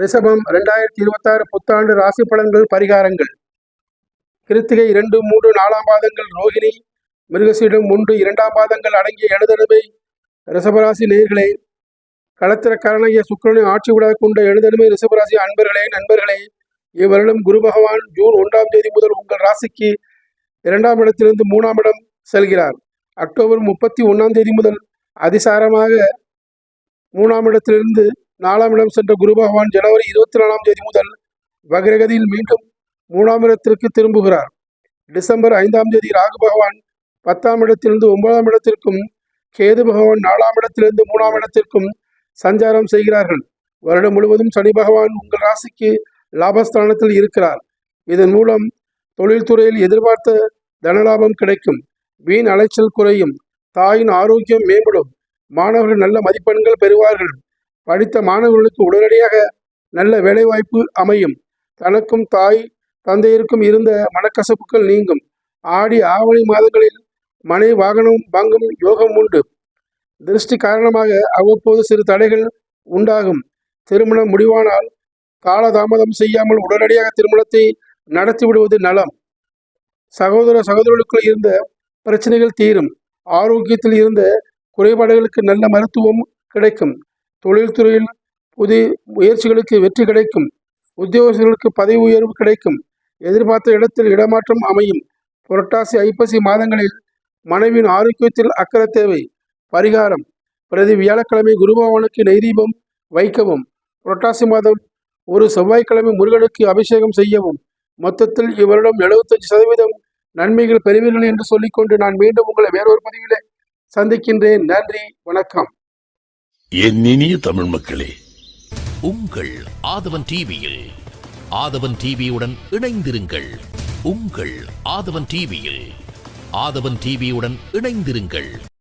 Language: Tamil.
ரிஷபம் ரெண்டாயிரத்தி இருபத்தாறு புத்தாண்டு ராசி பலன்கள் பரிகாரங்கள். கிருத்திகை இரண்டு மூன்று நாலாம் பாதங்கள் ரோகிணி மிருகசீடம் ஒன்று இரண்டாம் பாதங்கள் அடங்கிய எழுதனுமை ரிஷபராசி நேர்களே களத்திரக்காரனைய சுக்கரனின் ஆட்சி விட கொண்ட எழுதனுமை ரிஷபராசி அன்பர்களே நண்பர்களே இவ்வருடம் குரு பகவான் ஜூன் ஒன்றாம் தேதி முதல் உங்கள் ராசிக்கு இரண்டாம் இடத்திலிருந்து மூணாம் இடம் செல்கிறார். அக்டோபர் முப்பத்தி ஒன்றாம் தேதி முதல் அதிசாரமாக மூணாம் இடத்திலிருந்து நாலாம் இடம் சென்ற குரு பகவான் ஜனவரி இருபத்தி நாலாம் தேதி முதல் வக்ரகதியில் மீண்டும் மூணாம் இடத்திற்கு திரும்புகிறார். டிசம்பர் ஐந்தாம் தேதி ராகு பகவான் பத்தாம் இடத்திலிருந்து ஒன்பதாம் இடத்திற்கும் கேது பகவான் நாலாம் இடத்திலிருந்து மூணாம் இடத்திற்கும் சஞ்சாரம் செய்கிறார்கள். வருடம் முழுவதும் சனி பகவான் உங்கள் ராசிக்கு லாபஸ்தானத்தில் இருக்கிறார். இதன் மூலம் தொழில்துறையில் எதிர்பார்த்த தனலாபம் கிடைக்கும். வீண் அலைச்சல் குறையும். தாயின் ஆரோக்கியம் மேம்படும். மாணவர்கள் நல்ல மதிப்பெண்கள் பெறுவார்கள். படித்த மாணவர்களுக்கு உடனடியாக நல்ல வேலைவாய்ப்பு அமையும். தனக்கும் தாய் தந்தையருக்கும் இருந்த மனக்கசப்புகள் நீங்கும். ஆடி ஆவணி மாதங்களில் மனை வாகனம் வாங்கும் யோகம் உண்டு. திருஷ்டி காரணமாக அவ்வப்போது சிறு தடைகள் உண்டாகும். திருமணம் முடிவானால் காலதாமதம் செய்யாமல் உடனடியாக திருமணத்தை நடத்தி விடுவது நலம். சகோதர சகோதரர்களுக்குள் இருந்த பிரச்சனைகள் தீரும். ஆரோக்கியத்தில் இருந்த குறைபாடுகளுக்கு நல்ல மருத்துவம் கிடைக்கும். தொழில்துறையில் புதிய முயற்சிகளுக்கு வெற்றி கிடைக்கும். உத்தியோகஸ்தர்களுக்கு பதவி உயர்வு கிடைக்கும். எதிர்பார்த்த இடத்தில் இடமாற்றம் அமையும். புரட்டாசி ஐப்பசி மாதங்களில் மனைவியின் ஆரோக்கியத்தில் அக்கறை தேவை. பரிகாரம். பிரதி வியாழக்கிழமை குருபவனுக்கு நெய்தீபம் வைக்கவும். புரட்டாசி மாதம் ஒரு செவ்வாய்க்கிழமை முருகனுக்கு அபிஷேகம் செய்யவும். மொத்தத்தில் இவரிடம் எழுபத்தஞ்சு சதவீதம் நன்மைகள் பெறுவீர்கள் என்று சொல்லிக்கொண்டு நான் மீண்டும் உங்களை வேறொரு பதிவிலே சந்திக்கின்றேன். நன்றி. வணக்கம். என் இனிய தமிழ் மக்களே. உங்கள் ஆதவன் டிவியில் ஆதவன் டிவியுடன் இணைந்திருங்கள். உங்கள் ஆதவன் டிவியில் ஆதவன் டிவியுடன் இணைந்திருங்கள்.